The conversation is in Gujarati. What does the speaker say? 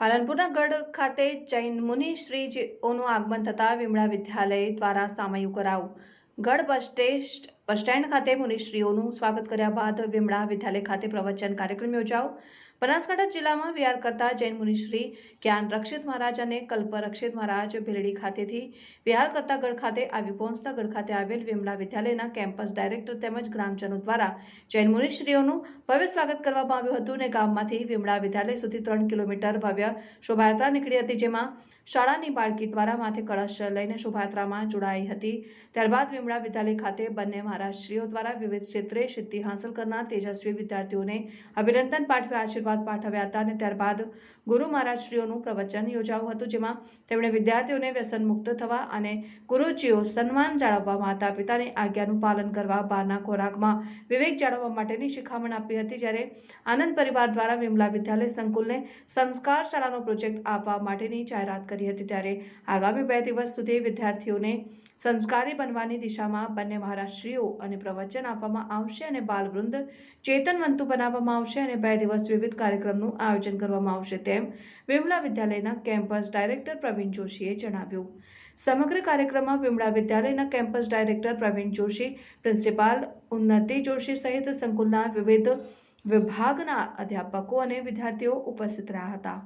પાલનપુરના ગઢ ખાતે જૈન મુનિ શ્રીજીઓનું આગમન થતાં વિમળા વિદ્યાલય દ્વારા સામયું કરાવું ગઢ બસ સ્ટેશ- બસ સ્ટેન્ડ ખાતે મુનિશ્રીઓનું સ્વાગત કર્યા બાદ વિમળા વિદ્યાલય ખાતે પ્રવચન કાર્યક્રમ યોજાયો. બનાસકાંઠા જિલ્લામાં વિહાર કરતા જૈન મુનિશ્રી જ્ઞાન રક્ષિત મહારાજ અને કલ્પ રક્ષિત મહારાજ ભીલડી ખાતેથી વિહાર કરતા ગઢ ખાતે આવી પહોંચતા ગઢ ખાતે આવેલ વિમળા વિદ્યાલયના કેમ્પસ ડાયરેક્ટર તેમજ ગ્રામજનો દ્વારા જૈન મુનિશ્રીઓનું ભવ્ય સ્વાગત કરવામાં આવ્યું હતું અને ગામમાંથી વિમળા વિદ્યાલય સુધી ત્રણ કિલોમીટર ભવ્ય શોભાયાત્રા નીકળી હતી, જેમાં શાળાની બાળકી દ્વારા માથે કળશ લઈને શોભાયાત્રામાં જોડાઈ હતી. ત્યારબાદ વિમળા વિદ્યાલય ખાતે બંને મહારાજશ્રીઓ દ્વારા વિવિધ ક્ષેત્રે સિદ્ધિ હાંસલ કરનાર તેજસ્વી વિદ્યાર્થીઓને અભિનંદન પાઠવી આશીર્વાદ પાઠવ્યા હતા અને ત્યારબાદ ગુરુ મહારાજશ્રીઓનું પ્રવચન યોજાયું હતું, જેમાં તેમણે વિદ્યાર્થીઓને વ્યસન મુક્ત થવા અને ગુરુજીઓ સન્માન જાળવવા માતા પિતાની આજ્ઞાનું પાલન કરવા, બહારના ખોરાકમાં વિવેક જાળવવા માટેની શિખામણ આપી હતી, જ્યારે આનંદ પરિવાર દ્વારા વિમલા વિદ્યાલય સંકુલને સંસ્કાર શાળાનો પ્રોજેક્ટ આપવા માટેની જાહેરાત કરી હતી, ત્યારે આગામી બે દિવસ સુધી વિદ્યાર્થીઓને સંસ્કારી બનવાની દિશામાં બંને મહારાજશ્રીઓ અને પ્રવચન આપવામાં આવશે અને બાલવૃંદ ચેતનવંતુ બનાવવામાં આવશે અને બે દિવસ વિવિધ કાર્યક્રમનું આયોજન કરવામાં આવશે તેમ વિમલા વિદ્યાલયના કેમ્પસ ડાયરેક્ટર પ્રવીણ જોશીએ જણાવ્યું. સમગ્ર કાર્યક્રમમાં વિમળા વિદ્યાલયના campus director Pravin Joshi, principal Unnati Joshi સહિત સંકુલના વિવિધ વિભાગના અધ્યાપકો અને વિદ્યાર્થીઓ ઉપસ્થિત રહ્યા હતા.